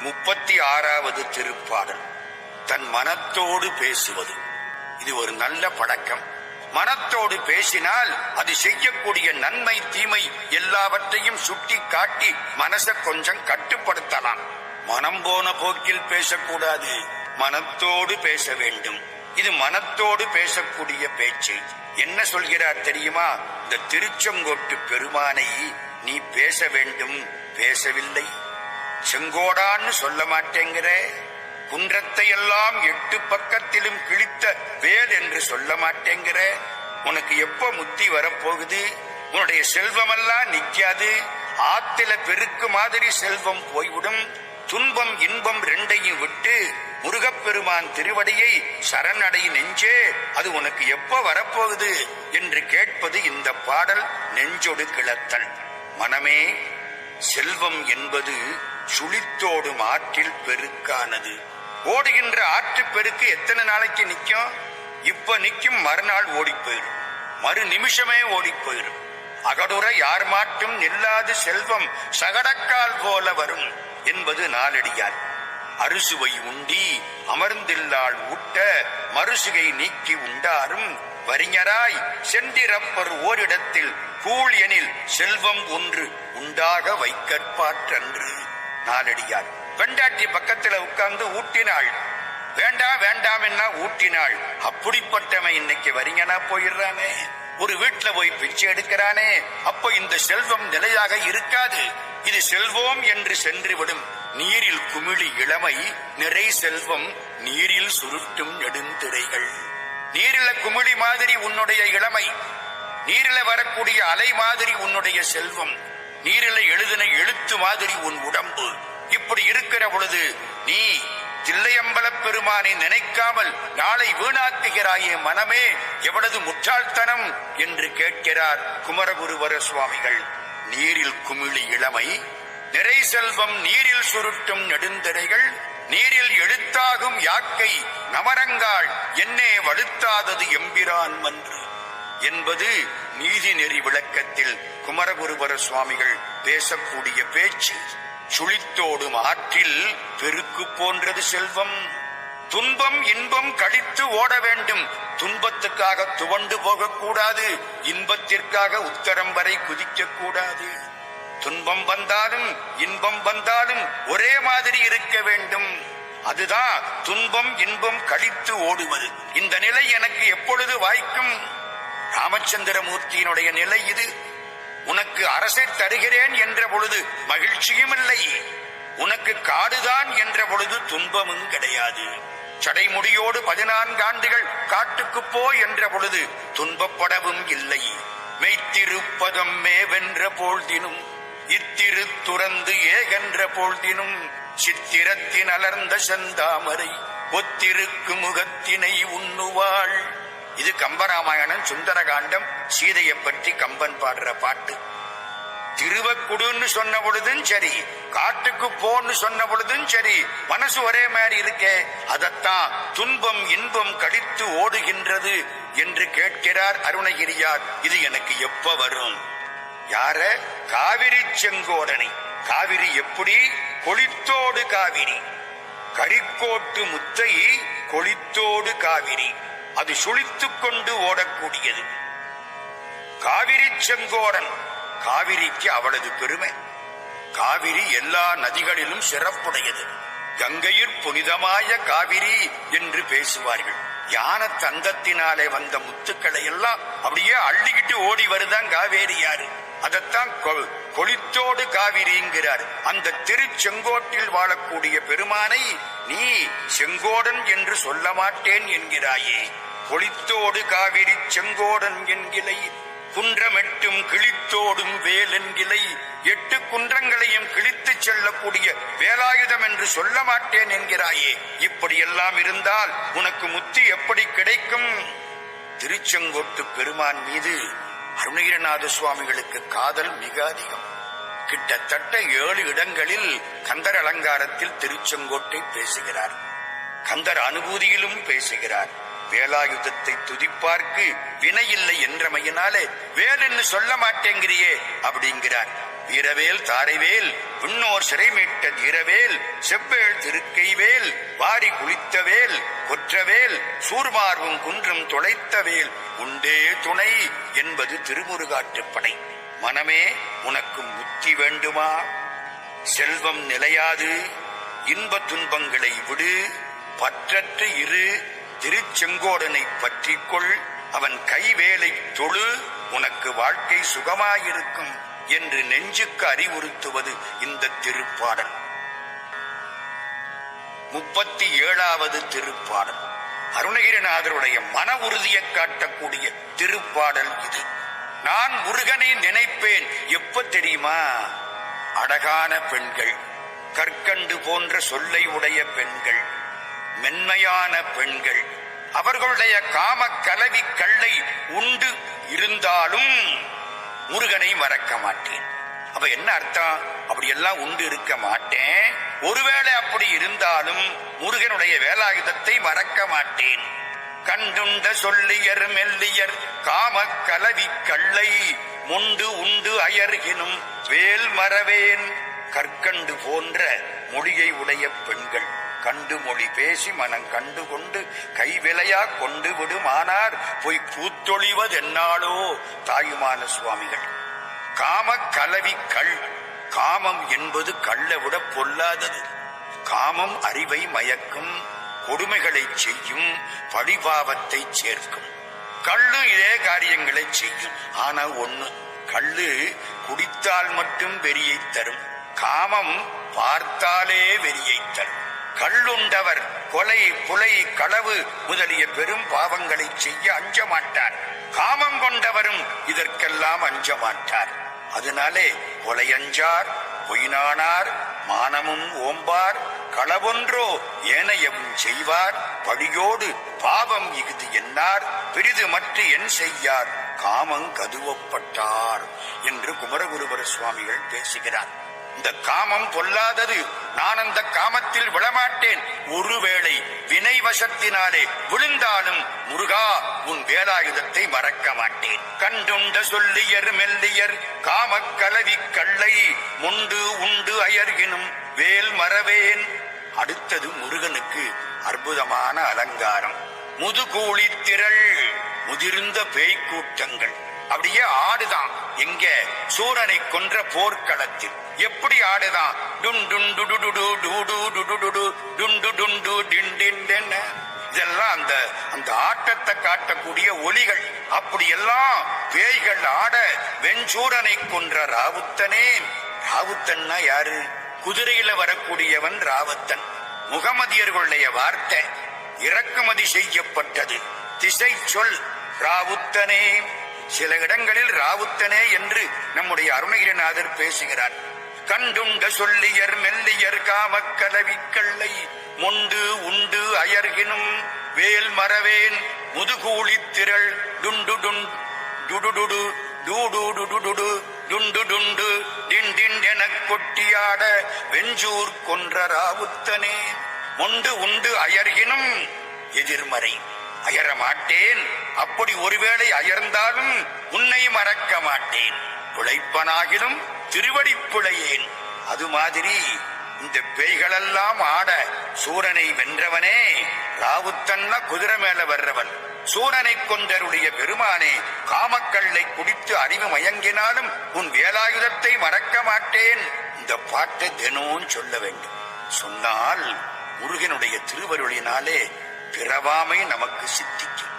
முப்பத்தி ஆறாவது திருப்பாடல். தன் மனத்தோடு பேசுவது. இது ஒரு நல்ல பழக்கம். மனத்தோடு பேசினால் அது செய்யக்கூடிய நன்மை தீமை எல்லாவற்றையும் சுட்டி காட்டி மனசை கொஞ்சம் கட்டுப்படுத்தலாம். மனம் போன போக்கில் பேசக்கூடாது. மனத்தோடு பேச வேண்டும். இது மனத்தோடு பேசக்கூடிய பேச்சு. என்ன சொல்கிறார் தெரியுமா? இந்த திருச்செங்கோட்டு பெருமானை நீ பேச வேண்டும் பேசவில்லை. செங்கோடான்னு சொல்ல மாட்டேங்கிற. குன்றத்தை எல்லாம் எட்டு பக்கத்திலும் கிழித்த வேல் என்று சொல்ல மாட்டேங்கிற. உனக்கு எப்ப முத்தி வரப்போகுது? உன்னுடைய செல்வமெல்லாம் நிக்காது. ஆத்தில பெருக்கு மாதிரி செல்வம் போய்விடும். துன்பம் இன்பம் ரெண்டையும் விட்டு முருகப்பெருமான் திருவடியை சரணடை நெஞ்சே அது உனக்கு எப்ப வரப்போகுது? என்று கேட்பது இந்த பாடல் நெஞ்சொடு கிளத்தல். மனமே செல்வம் என்பது சுழித்தோடும் ஆற்றில் பெருக்கானது. ஓடுகின்ற ஆற்று பெருக்கு எத்தனை நாளைக்கு நிற்கும்? இப்ப நிற்கும் மறுநாள் ஓடி போயிடும் மறு நிமிஷமே ஓடி போயிடும் அகடுற யார் மாட்டும் நில்லாது செல்வம் சகடக்கால் போல வரும் என்பது நாளடியார். அறுசுவை உண்டி அமர்ந்தில்லாள் ஊட்ட மறுசுகை நீக்கி உண்டாரும் வரிஞராய் சென்றிரப்பர் ஓரிடத்தில் கூழ் எனில் செல்வம் ஒன்று உண்டாக வைக்கற்பாற்றன்று. நாலடியார் பெண்டாட்டி பக்கத்துல உட்கார்ந்து ஊட்டினாள். வேண்டாம் வேண்டாம் என்ன ஊட்டினாள். அப்படிப்பட்டவன் இன்னைக்கு வரீங்கன்னா போயிடுறானே. ஒரு வீட்டுல போய் பிச்சை எடுக்கிறானே. அப்ப இந்த செல்வம் நிலையாக இருக்காது. இது செல்வோம் என்று சென்று விடும் நீரில் குமிழி இளமை நிறை செல்வம் நீரில் சுருட்டும் நெடுந்திரைகள். நீரில குமிழி மாதிரி உன்னுடைய இளமை. நீரில வரக்கூடிய அலை மாதிரி உன்னுடைய செல்வம். நீரில எழுதின எழுத்து மாதிரி உன் உடம்பு. இப்படி இருக்கிற பொழுது நீ தில்லையம்பல பெருமானை நினைக்காமல் நாளை வீணாக்குகிறாயே மனமே எவ்வளவு முற்றாள்தனம் என்று கேட்கிறார் குமரகுருவர சுவாமிகள். நீரில் குமிழி இளமை நிறை செல்வம் நீரில் சுருட்டும் நெடுந்திரைகள் நீரில் எழுத்தாகும் யாக்கை நமரங்காள் என்னே வலுத்தாதது எம்பிரான் மன்று. என்பது நீதி நெறி விளக்கத்தில் குமரகுருபர சுவாமிகள் பேசக்கூடிய பேச்சு. சுழித்தோடும் ஆற்றில் பெருக்கு போன்றது செல்வம். துன்பம் இன்பம் கழித்து ஓட வேண்டும். துன்பத்துக்காக துவண்டு போகக்கூடாது. இன்பத்திற்காக உத்தரம் வரை குதிக்க கூடாது துன்பம் வந்தாலும் இன்பம் வந்தாலும் ஒரே மாதிரி இருக்க வேண்டும். அதுதான் துன்பம் இன்பம் கழித்து ஓடுவது. இந்த நிலை எனக்கு எப்பொழுது வாய்க்கும்? ராமச்சந்திரமூர்த்தியினுடைய நிலை இது. உனக்கு அரசை தருகிறேன் என்ற பொழுது மகிழ்ச்சியும் இல்லை. உனக்கு காடுதான் என்ற பொழுது துன்பமும் கிடையாது. சடைமுடியோடு பதினான்கு ஆண்டுகள் காட்டுக்கு போ என்ற பொழுது துன்பப்படவும் இல்லை. மெய்த்திருப்பதம் மேவென்ற போழ்தினும் இத்திரு துறந்து ஏகென்ற போழ்தினும் சித்திரத்தின் அலர்ந்த செந்தாமரை ஒத்திருக்கு முகத்தினை உண்ணுவாள். இது கம்பராமாயணம் சுந்தரகாண்டம் சீதையை பற்றி கம்பன் பாடுற பாட்டு. திருவக்குடுன்னு சொன்ன பொழுதும் சரி காட்டுக்கு போன்னு சொன்ன பொழுதும் சரி மனசு ஒரே மாதிரி இருக்கே அதத்தான் துன்பம் இன்பம் கடித்து ஓடுகின்றது என்று கேட்கிறார் அருணகிரியார். இது எனக்கு எப்ப வரும்? யார? காவிரி செங்கோடனை. காவிரி எப்படி? கொளித்தோடு காவிரி. கரிக்கோட்டு முத்தை கொளித்தோடு காவிரி. அது சுழித்துக் கொண்டு ஓடக்கூடியது. காவிரி செங்கோடன் காவிரிக்கு அவளது பெருமை. காவிரி எல்லா நதிகளிலும் சிறப்புடையது. கங்கையில் புனிதமாய காவிரி என்று பேசுவார்கள். யான தந்தத்தினாலே வந்த முத்துக்களை எல்லாம் அப்படியே அள்ளிக்கிட்டு ஓடி வருதான் காவேரி யாரு. அதத்தான் கொ- கொளித்தோடு காவிரிங்கிறார். அந்த திருச்செங்கோட்டில் வாழக்கூடிய பெருமானை நீ செங்கோடன் என்று சொல்ல மாட்டேன் என்கிறாயே. கொளித்தோடு காவிரி செங்கோடன் என்கிலை. குன்றமெட்டும் கிழித்தோடும் வேலென்கிலை எட்டு குன்றங்களையும் கிழித்துச் செல்லக்கூடிய வேலாயுதம் என்று சொல்ல மாட்டேன் என்கிறாயே. இப்படியெல்லாம் இருந்தால் உனக்கு முத்தி எப்படி கிடைக்கும்? திருச்செங்கோட்டு பெருமான் மீது அருணகிரிநாத சுவாமிகளுக்கு காதல் மிக அதிகம். கிட்டத்தட்ட ஏழு இடங்களில் கந்தர் அலங்காரத்தில் திருச்செங்கோட்டை பேசுகிறார். கந்தர் அனுபூதியிலும் பேசுகிறார். வேலாயுதத்தை துதிப்பார்க்கு வினையில்லை என்றமையினாலே வேல் என்று சொல்ல மாட்டேங்கிறியே அப்படிங்கிறார். வீரவேல் தாரைவேல் விண்ணோர் சிறைமீட்ட தீரவேல் செவ்வேள் திருக்கைவேல் வாரி குளித்தவேல் கொற்றவேல் சூர்மார்வும் குன்றும் தொலைத்தவேல் உண்டே துணை என்பது திருமுருகாற்றுப்படை மனமே உனக்கு முத்தி வேண்டுமா? செல்வம் நிலையாது இன்ப துன்பங்களை விடு. பற்றற்று இரு திருச்செங்கோடனை பற்றிக்கொள். அவன் கைவேலை தொழு உனக்கு வாழ்க்கை சுகமாயிருக்கும் என்று நெஞ்சுக்கு அறிவுறுத்துவது இந்த திருப்பாடல். முப்பத்தி ஏழாவது திருப்பாடல். அருணகிரிநாதருடைய மன உறுதியை காட்டக்கூடிய திருப்பாடல் இது. நான் முருகனை நினைப்பேன். எப்ப தெரியுமா? அழகான பெண்கள் கற்கண்டு போன்ற சொல்லை உடைய பெண்கள். மென்மையான பெண்கள். அவர்களுடைய காம கலவி கள்ளை உண்டு இருந்தாலும் முருகனை மறக்க மாட்டேன். அப்ப என்ன அர்த்தம்? அப்படி எல்லாம் உண்டு இருக்க மாட்டேன். ஒருவேளை அப்படி இருந்தாலும் முருகனுடைய வேலாயுதத்தை மறக்க மாட்டேன். கண்டுண்ட சொல்லியர் மெல்லியர் காம கலவி கள்ளை முண்டு உண்டு அயர்கினும் வேல் மறவேன் கற்கண்டு போன்ற மொழியை உடைய பெண்கள். கண்டு மொழி பேசி மனம் கண்டு கொண்டு கைவிலையா கொண்டு விடுமானார். பொய் பூத்தொழிவதென்னாளோ தாயுமான சுவாமிகள். காம கலவி கள் காமம் என்பது கள்ள விட பொல்லாதது. காமம் அறிவை மயக்கும் கொடுமைகளை செய்யும் பழிபாவத்தை சேர்க்கும். கள்ளு இதே காரியங்களை செய்யும். ஆனா ஒண்ணு கள்ளு குடித்தால் மட்டும் வெறியை தரும். காமம் பார்த்தாலே வெறியை தரும். கள்ளுண்டவர் கொலை புலை களவு முதலிய பெரும் பாவங்களை செய்ய அஞ்ச மாட்டார் காமம் கொண்டவரும் இதற்கெல்லாம் அஞ்ச மாட்டார் அதனாலே கொலையஞ்சார் பொய்னானார் மானமும் ஓம்பார் களவொன்றோ ஏனையவும் செய்வார். பழியோடு பாவம் இஃது என்னார் பெரிது மற்ற என் செய்யார் காமங் கதுவப்பட்டார் என்று குமரகுருபர சுவாமிகள் பேசுகிறார். இந்த காமம் பொல்லாதது. நான் அந்த காமத்தில் விழமாட்டேன். ஒருவேளை வினை வசத்தினாலே விழுந்தாலும் முருகா உன் வேலாயுதத்தை மறக்க மாட்டேன். கண்டுண்ட சொல்லியர் மெல்லியர் காமக் கலவி கள்ளை முண்டு உண்டு அயர்கினும் வேல் மறவேன். அடுத்தது முருகனுக்கு அற்புதமான அலங்காரம். முதுகூழி திரள் முதிர்ந்த பேய்க்கூட்டங்கள் அப்படியே ஆடுதான் எங்க சூரனை கொன்ற போர்க்களத்தில் எப்படி ஆடுதான் டுன் டுன் டுடு டுடு டுடு டுடு டுடு டுண்டு டுண்டு டின் டின் டின். இதெல்லாம் அந்த அந்த ஆட்டத்தை காட்டக்கூடிய ஒலிகள் அப்படி எல்லாம் பேய்கள் ஆட வெஞ்சூரனை கொன்ற ராவுத்தனே ராவுத்தன்னா யாரு குதிரையில வரக்கூடியவன் ராவத்தன் முகமதியர்களுடைய வார்த்தை இறக்குமதி செய்யப்பட்டது திசை சொல் ராவுத்தனே சில இடங்களில் ராவுத்தனே என்று நம்முடைய அருணகிரிநாதர் பேசுகிறார். கண்டுண்ட சொல்லியர் மெல்லியர் காமக்கலவி கள்ளை முண்டு உண்டு அயர்கினும் வேல் மறவேன் முதுகூலி திரள் டுண்டு டுன் டுடுடுடு டூடுடுடுடுடு டுண்டு டுண்டு டின் எனக் கொட்டியாட வெஞ்சூர் கொன்ற ராவுத்தனே. முண்டு உண்டு அயர்கினும் எதிர்மறை. அயர மாட்டேன். அப்படி ஒருவேளை அயர்ந்தாலும் உன்னை மறக்க மாட்டேன். பிழைப்பனாகிலும் திருவடி பிழையேன் அது மாதிரி இந்த பேய்களெல்லாம் ஆட சூரனை வென்றவனே ராவுத்தன்னா குதிரை மேல வர்றவன். சூரனை கொண்டருடைய பெருமானே காமக்கல்லை குடித்து அறிவு மயங்கினாலும் உன் வேலாயுதத்தை மறக்க மாட்டேன். இந்த பாட்டை தினமும் சொல்ல வேண்டும். சொன்னால் முருகனுடைய திருவருளினாலே பிறவாமை நமக்கு சித்திக்கும்.